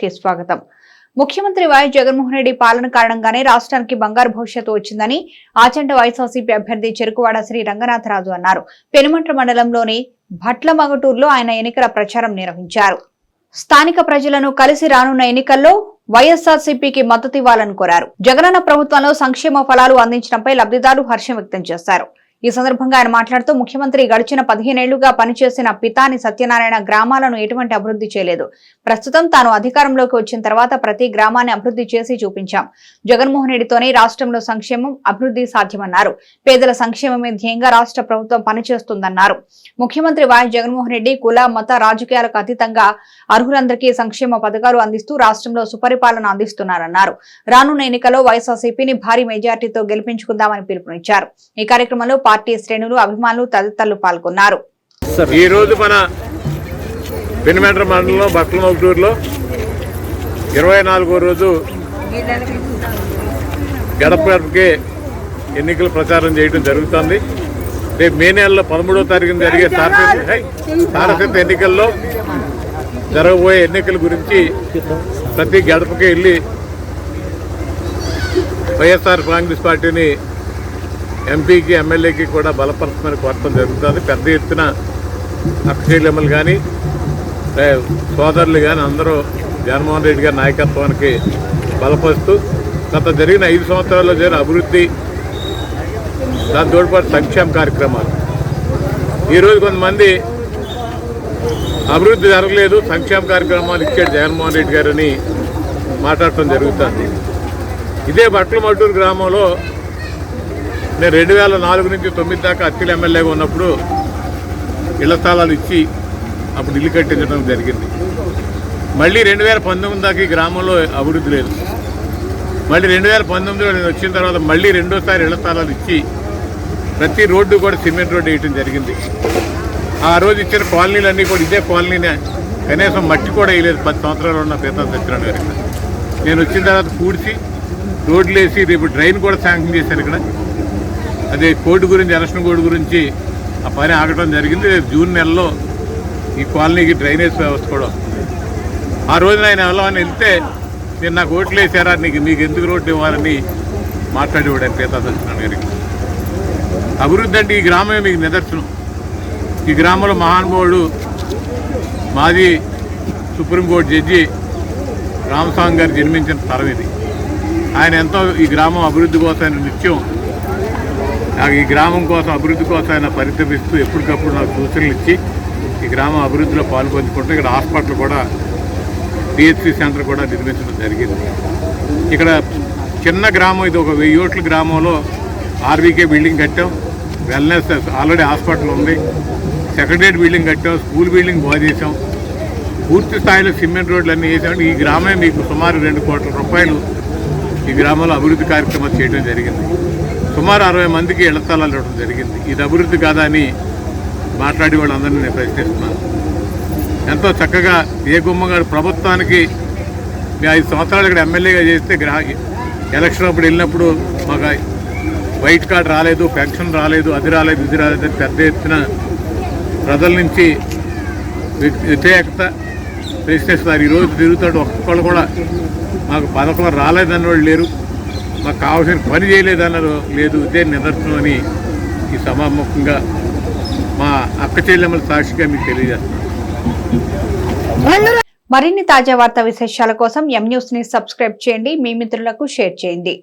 కి స్వాగతం. ముఖ్యమంత్రి వైఎస్ జగన్మోహన్ రెడ్డి పాలన కారణంగానే రాష్ట్రానికి బంగారు భవిష్యత్తు వచ్చిందని ఆచంట వైఎస్ఆర్సీపీ అభ్యర్థి చెరుకువాడ శ్రీ రంగనాథరాజు అన్నారు. పెనుమంట్ర మండలంలోని భట్ల మగటూరులో ఆయన ఎన్నికల ప్రచారం నిర్వహించారు. స్థానిక ప్రజలను కలిసి రానున్న ఎన్నికల్లో వైఎస్ఆర్సీపీకి మద్దతు ఇవ్వాలని కోరారు. జగనన్న ప్రభుత్వంలో సంక్షేమ ఫలాలు అందించడంపై లబ్ధిదారులు హర్షం వ్యక్తం చేశారు. ఈ సందర్భంగా ఆయన మాట్లాడుతూ ముఖ్యమంత్రి గడిచిన పదిహేనేళ్ళుగా పనిచేసిన పితాని సత్యనారాయణ గ్రామాలను ఎటువంటి అభివృద్ధి చేయలేదు. ప్రస్తుతం తాను అధికారంలోకి వచ్చిన తర్వాత ప్రతి గ్రామాన్ని అభివృద్ధి చేసి చూపించాం. జగన్మోహన్ రెడ్డితోనే రాష్ట్రంలో సంక్షేమం అభివృద్ధి సాధ్యమన్నారు. పేదల సంక్షేమమే ధ్యేయంగా రాష్ట్ర ప్రభుత్వం పనిచేస్తుందన్నారు. ముఖ్యమంత్రి వైఎస్ జగన్మోహన్ రెడ్డి కుల మత రాజకీయాలకు అతీతంగా అర్హులందరికీ సంక్షేమ పథకాలు అందిస్తూ రాష్ట్రంలో సుపరిపాలన అందిస్తున్నారన్నారు. రానున్న ఎన్నికల్లో వైఎస్ఆర్సీపీని భారీ మెజార్టీతో గెలిపించుకుందామని పిలుపునిచ్చారు. ఈ కార్యక్రమంలో పార్టీ శ్రేణులు అభిమానులు తదితరులు పాల్గొన్నారు. ఈ రోజు మన పెనుమెంట్ర మండలంలో బక్కల మౌటూరులో ఇరవై నాలుగో రోజు గడప గడపకే ఎన్నికల ప్రచారం చేయడం జరుగుతుంది. రేపు మే నెలలో పదమూడవ తారీఖున జరిగే సారస్వత ఎన్నికల్లో జరగబోయే ఎన్నికల గురించి ప్రతి గడపకి వెళ్ళి వైఎస్ఆర్ కాంగ్రెస్ పార్టీని ఎంపీకి ఎమ్మెల్యేకి కూడా బలపరచమని కోరటం జరుగుతుంది. పెద్ద ఎత్తున అక్షయలమ్మలు కానీ సోదరులు కానీ అందరూ జగన్మోహన్ రెడ్డి గారి నాయకత్వానికి బలపరుస్తూ గత జరిగిన ఐదు సంవత్సరాల్లో జరిగిన అభివృద్ధి దాని తోడ్పాటు సంక్షేమ కార్యక్రమాలు. ఈరోజు కొంతమంది అభివృద్ధి జరగలేదు సంక్షేమ కార్యక్రమాలు ఇచ్చాడు జగన్మోహన్ రెడ్డి గారని మాట్లాడటం జరుగుతుంది. ఇదే బట్లమట్టూరు గ్రామంలో నేను రెండు వేల నాలుగు నుంచి తొమ్మిది దాకా అత్తిల ఎమ్మెల్యేగా ఉన్నప్పుడు ఇళ్ళ స్థలాలు ఇచ్చి అప్పుడు ఇల్లు కట్టించడం జరిగింది. మళ్ళీ రెండు వేల పంతొమ్మిది దాకా ఈ గ్రామంలో అభివృద్ధి లేదు. మళ్ళీ రెండు వేల పంతొమ్మిదిలో నేను వచ్చిన తర్వాత మళ్ళీ రెండోసారి ఇళ్ళ స్థలాలు ఇచ్చి ప్రతి రోడ్డు కూడా సిమెంట్ రోడ్డు వేయటం జరిగింది. ఆ రోజు ఇచ్చిన కాలనీలన్నీ కూడా ఇదే కాలనీనే. కనీసం మట్టి కూడా వేయలేదు. పది సంవత్సరాలు ఉన్న పీతా సత్యనారాయణ గారు నేను వచ్చిన తర్వాత పూడ్చి రోడ్లు వేసి రేపు డ్రైన్ కూడా శాంక్షన్ చేశాను ఇక్కడ. అదే కోర్టు గురించి ఎలక్షన్ కోర్టు గురించి ఆ పని ఆగటం జరిగింది. రేపు జూన్ నెలలో ఈ కాలనీకి డ్రైనేజ్ వ్యవస్థ కూడా ఆ రోజున ఆయన వెళ్ళమని వెళ్తే నేను నాకు ఓట్లు వేసారా? నీకు మీకు ఎందుకు రోడ్డు ఇవ్వాలని మాట్లాడేవాడు ఆయన పీతా సత్యనారాయణ గారికి అభివృద్ధి అంటే ఈ గ్రామమే మీకు నిదర్శనం. ఈ గ్రామంలో మహానుభావుడు మాజీ సుప్రీంకోర్టు జడ్జి రామస్వామి గారు జన్మించిన తరం ఇది. ఆయన ఎంతో ఈ గ్రామం అభివృద్ధి కోసం నిత్యం నాకు ఈ గ్రామం కోసం అభివృద్ధి కోసం ఆయన పరితపిస్తూ ఎప్పటికప్పుడు నాకు సూచనలు ఇచ్చి ఈ గ్రామం అభివృద్ధిలో పాల్పంచుకుంటూ ఇక్కడ హాస్పిటల్ కూడా పిహెచ్సి సెంటర్ కూడా నిర్మించడం జరిగింది. ఇక్కడ చిన్న గ్రామం ఇది ఒక వెయ్యి ఓట్ల గ్రామంలో ఆర్వీకే బిల్డింగ్ కట్టాం. వెల్నెస్ ఆల్రెడీ హాస్పిటల్ ఉంది. సెక్రటరేట్ బిల్డింగ్ కట్టాం. స్కూల్ బిల్డింగ్ బాగా చేసాం పూర్తి స్థాయిలో సిమెంట్ రోడ్లు అన్నీ వేసామంటే ఈ గ్రామే మీకు సుమారు రెండు కోట్ల రూపాయలు ఈ గ్రామంలో అభివృద్ధి కార్యక్రమాలు చేయడం జరిగింది. సుమారు అరవై మందికి ఇళ్ళ స్థలాలు ఇవ్వడం జరిగింది. ఇది అభివృద్ధి కాదా అని మాట్లాడి వాళ్ళందరినీ నేను ప్రశ్నిస్తున్నాను. ఎంతో చక్కగా ఏ గుమ్మగారు ప్రభుత్వానికి మీ ఐదు సంవత్సరాలు ఇక్కడ ఎమ్మెల్యేగా చేస్తే గ్రా ఎలక్షన్ అప్పుడు వెళ్ళినప్పుడు మాకు వైట్ కార్డ్ రాలేదు పెన్షన్ రాలేదు అది రాలేదు ఇది రాలేదు పెద్ద ఎత్తున ప్రజల నుంచి వ్యతిరేకత ప్రశ్నిస్తున్నారు. ఈరోజు తిరుగుతాడు ఒక్కళ్ళు కూడా మాకు పథకం రాలేదన్న వాళ్ళు లేరు. మాకు కావాల్సిన పని చేయలేదన్నారు. లేదు ఇదే నిదర్శనం అని ఈ సభాముఖంగా మా అక్క చెల్లెమ్మల సాక్షిగా మీకు తెలియజేస్తాను. మరిన్ని తాజా వార్తా విశేషాల కోసం ఎం న్యూస్ని సబ్స్క్రైబ్ చేయండి. మీ మిత్రులకు షేర్ చేయండి.